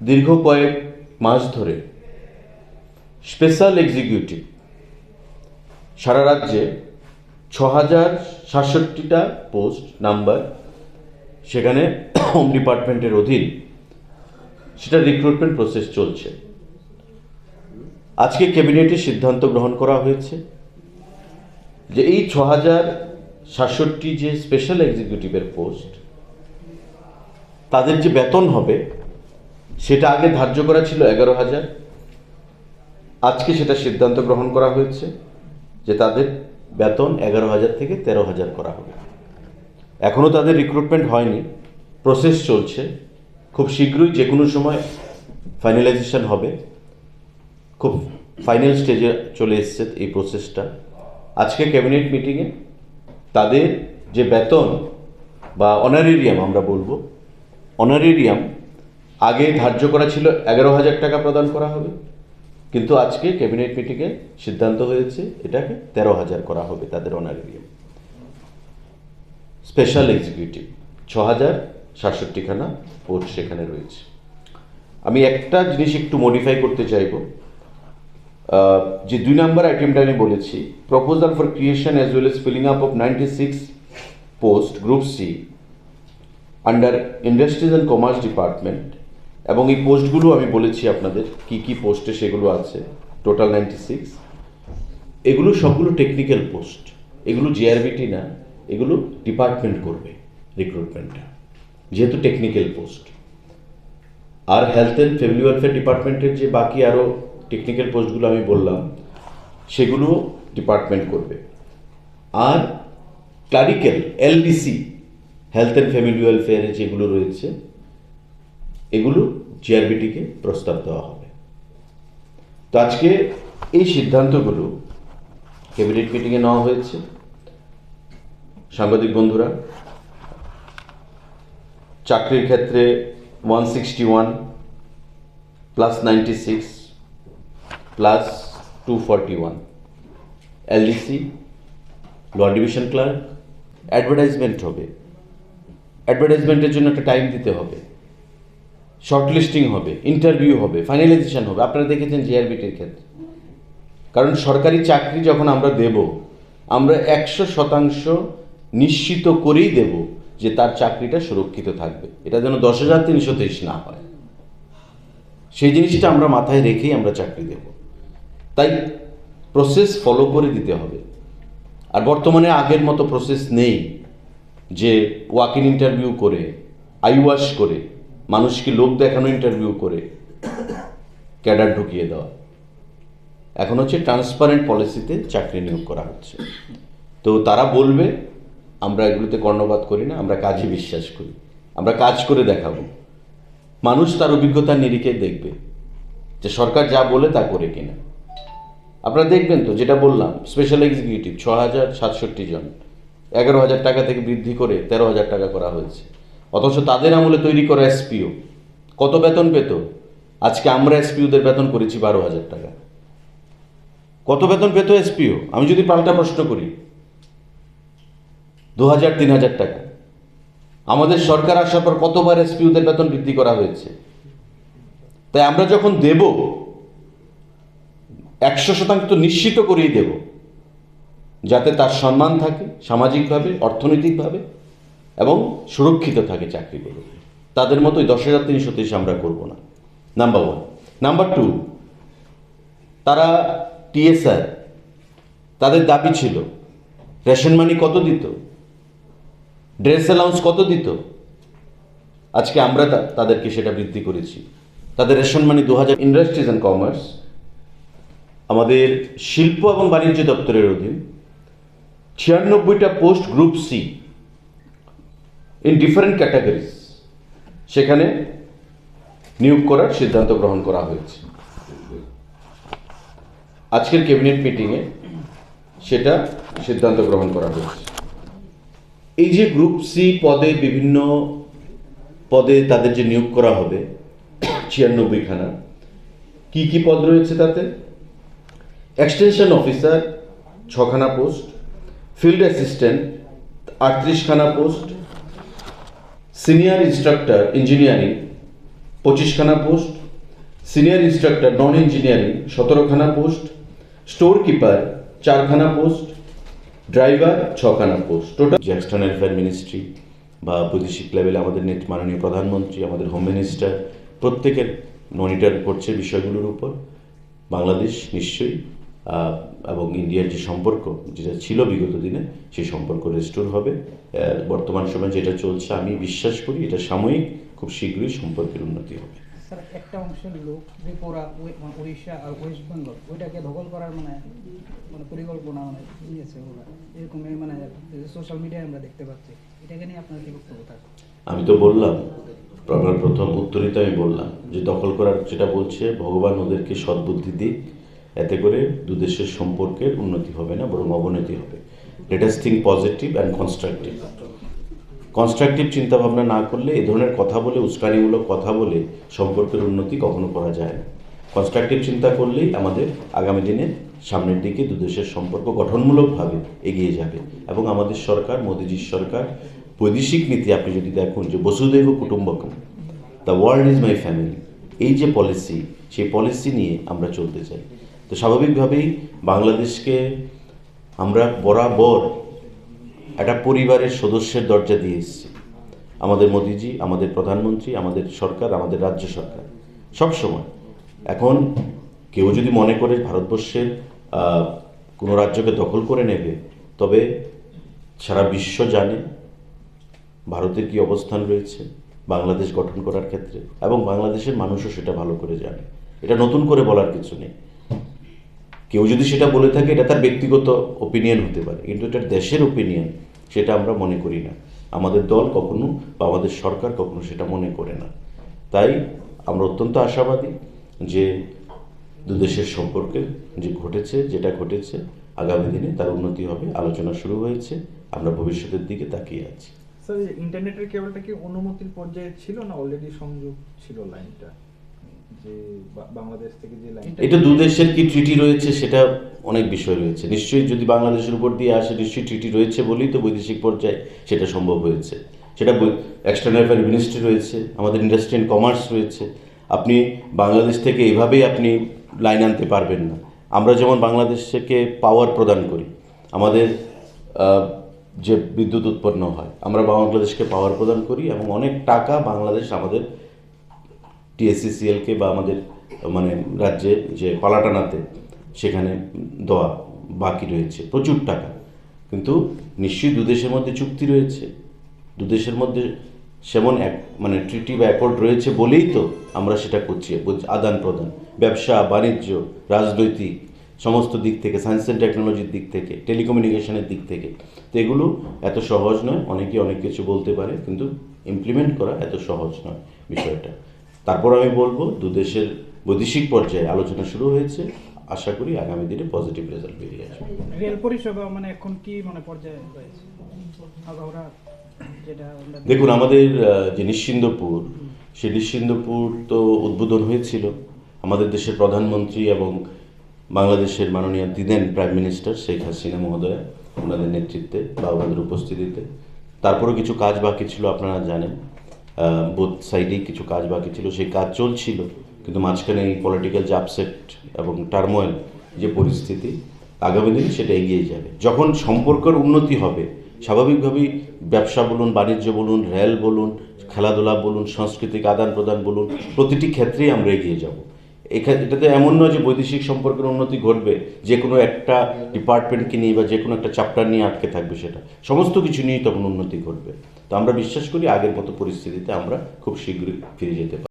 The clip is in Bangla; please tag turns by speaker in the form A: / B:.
A: দীর্ঘ কয়েক মাস ধরে স্পেশাল এক্সিকিউটিভ সারা রাজ্যে ছ হাজার সাতষট্টিটা পোস্ট নাম্বার সেখানে হোম ডিপার্টমেন্টের অধীন সেটা রিক্রুটমেন্ট প্রসেস চলছে। আজকে ক্যাবিনেটে সিদ্ধান্ত গ্রহণ করা হয়েছে যে এই ছ হাজার সাতষট্টি যে স্পেশাল এক্সিকিউটিভের পোস্ট তাদের যে বেতন হবে সেটা আগে ধার্য করা ছিল এগারো হাজার। আজকে সেটা সিদ্ধান্ত গ্রহণ করা হয়েছে যে তাদের বেতন এগারো হাজার থেকে তেরো হাজার করা হবে। এখনও তাদের রিক্রুটমেন্ট হয়নি। প্রসেস চলছে। খুব শীঘ্রই যে কোনো সময় ফাইনালাইজেশন হবে। খুব ফাইনাল স্টেজে চলে এসছে এই প্রসেসটা আজকে ক্যাবিনেট মিটিংয়ে তাদের যে বেতন বা অনারেরিয়াম আমরা বলব অনারেরিয়াম আগে ধার্য করা ছিল এগারো হাজার টাকা প্রদান করা হবে। কিন্তু আজকে ক্যাবিনেট মিটিংয়ে সিদ্ধান্ত হয়েছে, এটাকে তেরো হাজার করা হবে তাদের অনারেরিয়াম। স্পেশাল এক্সিকিউটিভ, ছ হাজার সাতষট্টিখানা পোস্ট সেখানে রয়েছে। আমি একটা জিনিস একটু মডিফাই করতে চাইব। যে দুই নম্বর আইটেমটা আমি বলেছি proposal for creation as well as filling up of ninety six post group C under industries and commerce department এবং এই পোস্টগুলো আমি বলেছি আপনাদের, কি কি পোস্টে সেগুলো আছে, টোটাল নাইনটি সিক্স এগুলো সবগুলো টেকনিক্যাল পোস্ট এগুলো জিআরবিটি না, এগুলো ডিপার্টমেন্ট করবে রিক্রুটমেন্টটা যেহেতু টেকনিক্যাল পোস্ট আর হেলথ অ্যান্ড ফ্যামিলি ওয়েলফেয়ার ডিপার্টমেন্টের যে বাকি আরও টেকনিক্যাল পোস্টগুলো আমি বললাম, সেগুলো ডিপার্টমেন্ট করবে। আর clerical LDC health and family ওয়েলফেয়ারে যেগুলো রয়েছে এগুলো জিআরবিটিকে প্রস্তাব দেওয়া হবে। তো আজকে এই সিদ্ধান্তগুলো ক্যাবিনেট মিটিংয়ে নেওয়া হয়েছে। সাংবাদিক বন্ধুরা, চাকরির ক্ষেত্রে one sixty one plus ninety six plus two forty one LDC lower division clerk advertisement হবে অ্যাডভার্টাইজমেন্টের জন্য একটা টাইম দিতে হবে। শর্ট লিস্টিং হবে ইন্টারভিউ হবে ফাইনালাইজেশন হবে। আপনারা দেখেছেন জিআরবিটির ক্ষেত্রে। কারণ সরকারি চাকরি যখন আমরা দেব, আমরা একশো শতাংশ নিশ্চিত করেই দেব যে তার চাকরিটা সুরক্ষিত থাকবে। এটা যেন দশ হাজার তিনশো তেইশ না হয়। সেই জিনিসটা আমরা মাথায় রেখেই আমরা চাকরি দেব। তাই প্রসেস ফলো করে দিতে হবে। আর বর্তমানে আগের মতো প্রসেস নেই যে ওয়াক ইন ইন্টারভিউ করে আইওয়াশ করে মানুষকে লোক দেখানো ইন্টারভিউ করে ক্যাডার ঢুকিয়ে দেওয়া। এখন হচ্ছে ট্রান্সপারেন্ট পলিসিতে চাকরি নিয়োগ করা হচ্ছে। তো তারা বলবে, আমরা এগুলোতে কর্ণপাত করি না, আমরা কাজে বিশ্বাস করি, আমরা কাজ করে দেখাবো। মানুষ তার অভিজ্ঞতার নিরিখে দেখবে যে সরকার যা বলে তা করে কিনা। আপনারা দেখবেন তো, যেটা বললাম স্পেশাল এক্সিকিউটিভ ছ হাজার সাতষট্টি জন, এগারো হাজার টাকা থেকে বৃদ্ধি করে তেরো হাজার টাকা করা হয়েছে। অথচ তাদের আমলে তৈরি করা এসপিও কত বেতন পেত? আজকে আমরা এসপিওদের বেতন করেছি বারো হাজার টাকা। কত বেতন পেত এসপিও আমি যদি পাল্টা প্রশ্ন করি, দু হাজার, তিন হাজার টাকা। আমাদের সরকার আসার পর কতবার এসপিওদের বেতন বৃদ্ধি করা হয়েছে? তাই আমরা যখন দেব, একশো শতাংশ নিশ্চিত করেই দেব। যাতে তার সম্মান থাকে সামাজিকভাবে, অর্থনৈতিকভাবে। এবং সুরক্ষিত থাকে চাকরিগুলো। তাদের মতোই দশ হাজার তিনশো তেইশ আমরা করব না। নাম্বার ওয়ান নাম্বার টু তারা টিএসআর তাদের দাবি ছিল, রেশন মানি কত দিত? ড্রেস অ্যালাউন্স কত দিত? আজকে আমরা তাদেরকে সেটা বৃদ্ধি করেছি। তাদের রেশন মানি দু হাজার ইন্ডাস্ট্রিজ অ্যান্ড কমার্স, আমাদের শিল্প এবং বাণিজ্য দপ্তরের অধীন ছিয়ানব্বইটা post group C in different categories সেখানে নিয়োগ করার সিদ্ধান্ত গ্রহণ করা হয়েছে। আজকের ক্যাবিনেট মিটিংয়ে সেটা সিদ্ধান্ত গ্রহণ করা হয়েছে। এই যে গ্রুপ সি পদে বিভিন্ন পদে তাদের যে নিয়োগ করা হবে, ছিয়ানব্বইখানা, কি কি পদ রয়েছে তাতে? এক্সটেনশন অফিসার ছখানা পোস্ট ফিল্ড অ্যাসিস্ট্যান্ট আটত্রিশখানা post senior instructor engineering পঁচিশখানা post senior instructor non engineering সতেরোখানা post store keeper চারখানা পোস্ট ড্রাইভার ছখানা পোস্ট টোটাল যে এক্সটার্নাল অ্যাফেয়ার মিনিস্ট্রি বা বৈদেশিক লেভেলে আমাদের নেত মাননীয় প্রধানমন্ত্রী, আমাদের হোম মিনিস্টার প্রত্যেকের মনিটর করছে বিষয়গুলোর উপর। বাংলাদেশ নিশ্চয়ই এবং ইন্ডিয়ার যে সম্পর্ক যেটা ছিল বিগত দিনে সেই সম্পর্ক রেস্টোর হবে। বর্তমান সময়ে যেটা চলছে আমি বিশ্বাস করি এটা সাময়িক খুব শীঘ্রই সম্পর্কের উন্নতি হবে।
B: স্যার একটা অংশের লোক ত্রিপুরা মানে উড়িষ্যা আর ওয়েস্ট বেঙ্গল ওইটাকে দখল করার মানে মানে পরিকল্পনা মানে নিয়েছে ওরা। এরকম মানে সোশ্যাল মিডিয়ায় আমরা দেখতে পাচ্ছি। এটাকে নিয়ে আপনার কি বক্তব্য
A: আমি তো বললাম প্রথম উত্তরিত আমি বললাম যে দখল করার যেটা বলছে ভগবান ওদেরকে সদ্বুদ্ধি দিক এতে করে দু দেশের সম্পর্কের উন্নতি হবে না, বরং অবনতি হবে। Latest think positive and constructive constructive চিন্তাভাবনা না করলে এ ধরনের কথা বলে, উস্কানিমূলক কথা বলে সম্পর্কের উন্নতি কখনো করা যায় না। কনস্ট্রাকটিভ চিন্তা করলেই আমাদের আগামী দিনে সামনের দিকে দু দেশের সম্পর্ক গঠনমূলকভাবে এগিয়ে যাবে এবং আমাদের সরকার, মোদিজির সরকার, বৈদেশিক নীতি আপনি যদি দেখুন যে বসুদৈব কুটুম্বকম the world is my family এই যে পলিসি সেই পলিসি নিয়ে আমরা চলতে চাই। তো স্বাভাবিকভাবেই বাংলাদেশকে আমরা বরাবর একটা পরিবারের সদস্যের দরজা দিয়ে এসেছি। আমাদের মোদিজি, আমাদের প্রধানমন্ত্রী, আমাদের সরকার, আমাদের রাজ্য সরকার, সব সময়। এখন কেউ যদি মনে করে ভারতবর্ষের কোনো রাজ্যকে দখল করে নেবে, তবে সারা বিশ্ব জানে ভারতের কি অবস্থান রয়েছে, বাংলাদেশ গঠন করার ক্ষেত্রে, এবং বাংলাদেশের মানুষও সেটা ভালো করে জানে। এটা নতুন করে বলার কিছু নেই। কেউ যদি সেটা বলে থাকে, এটা তার ব্যক্তিগত ওপিনিয়ন হতে পারে, কিন্তু এটা দেশের ওপিনিয়ন সেটা আমরা মনে করি না। আমাদের দল কখনো বা আমাদের সরকার কখনো সেটা মনে করে না। তাই আমরা অত্যন্ত আশাবাদী যে দুদেশের সম্পর্কে যে ঘটেছে, যেটা ঘটেছে, আগামী দিনে তার উন্নতি হবে, আলোচনা শুরু হয়েছে, আমরা ভবিষ্যতের দিকে তাকিয়ে আছি।
C: স্যার ইন্টারনেটের কেবলটা কি অনুমতির পর্যায়ে ছিল না? অলরেডি সংযোগ ছিল লাইনটা যে বাংলাদেশ থেকে যে
A: এটা দু দেশের কি ট্রিটি রয়েছে সেটা অনেক বিষয় রয়েছে। নিশ্চয়ই যদি বাংলাদেশের উপর দিয়ে আসে নিশ্চয়ই ট্রিটি রয়েছে বলেই তো বৈদেশিক পর্যায়ে সেটা সম্ভব হয়েছে। সেটা এক্সটার্নাল অ্যাফেয়ার মিনিস্ট্রি রয়েছে আমাদের ইন্ডাস্ট্রি অ্যান্ড কমার্স রয়েছে। আপনি বাংলাদেশ থেকে এভাবেই আপনি লাইন আনতে পারবেন না। আমরা যেমন বাংলাদেশকে পাওয়ার প্রদান করি আমাদের যে বিদ্যুৎ উৎপন্ন হয় আমরা বাংলাদেশকে পাওয়ার প্রদান করি এবং অনেক টাকা বাংলাদেশ আমাদের টিএসসিসিএলকে বা আমাদের মানে রাজ্যে যে পালাটানাতে সেখানে দেওয়া বাকি রয়েছে, প্রচুর টাকা। কিন্তু নিশ্চয়ই দু দেশের মধ্যে চুক্তি রয়েছে। দু দেশের মধ্যে সেমন এক মানে ট্রিটি বা অ্যাকর্ড রয়েছে বলেই তো আমরা সেটা করছি আদান প্রদান, ব্যবসা, বাণিজ্য, রাজনৈতিক, সমস্ত দিক থেকে সায়েন্স অ্যান্ড টেকনোলজির দিক থেকে টেলিকমিউনিকেশনের দিক থেকে। তো এগুলো এত সহজ নয়, অনেকে অনেক কিছু বলতে পারে, কিন্তু ইমপ্লিমেন্ট করা এত সহজ নয় বিষয়টা। তারপর আমি বলব দু দেশের বৈদেশিক পর্যায়ে আলোচনা শুরু হয়েছে। আশা করি আগামী দিনে পজিটিভ রেজাল্ট বেরিয়ে আসবে।
B: রেল পরিষেবা মানে এখন কি মানে পর্যায়ে রয়েছে?
A: দেখুন আমাদের যে নিশ্চিন্দপুর সেই নিশ্চিন্দপুর তো উদ্বোধন হয়েছিল। আমাদের দেশের প্রধানমন্ত্রী এবং বাংলাদেশের মাননীয় দিদেন প্রাইম মিনিস্টার শেখ হাসিনা মহোদয়া ওনাদের নেতৃত্বে বা ওনাদের উপস্থিতিতে। তারপরেও কিছু কাজ বাকি ছিল আপনারা জানেন। বোথ সাইডেই কিছু কাজ বাকি ছিল, সেই কাজ চলছিল। কিন্তু মাঝখানে এই পলিটিক্যাল যে এবং টার্মোয়েল যে পরিস্থিতি, আগামী দিনে সেটা এগিয়ে যাবে। যখন সম্পর্কের উন্নতি হবে, স্বাভাবিকভাবেই ব্যবসা বলুন, বাণিজ্য বলুন, রেল বলুন, খেলাধুলা বলুন, সাংস্কৃতিক আদান প্রদান বলুন, প্রতিটি ক্ষেত্রেই আমরা এগিয়ে যাব। এখানে এটাতে এমন নয় যে বৈদেশিক সম্পর্কের উন্নতি ঘটবে, যে কোনো একটা ডিপার্টমেন্টকে নিয়ে বা যে কোনো একটা চ্যাপ্টার নিয়ে আটকে থাকবে সেটা। সমস্ত কিছু নিয়েই তখন উন্নতি ঘটবে। তো আমরা বিশ্বাস করি আগের মতো পরিস্থিতিতে আমরা খুব শীঘ্রই ফিরে যেতে পারি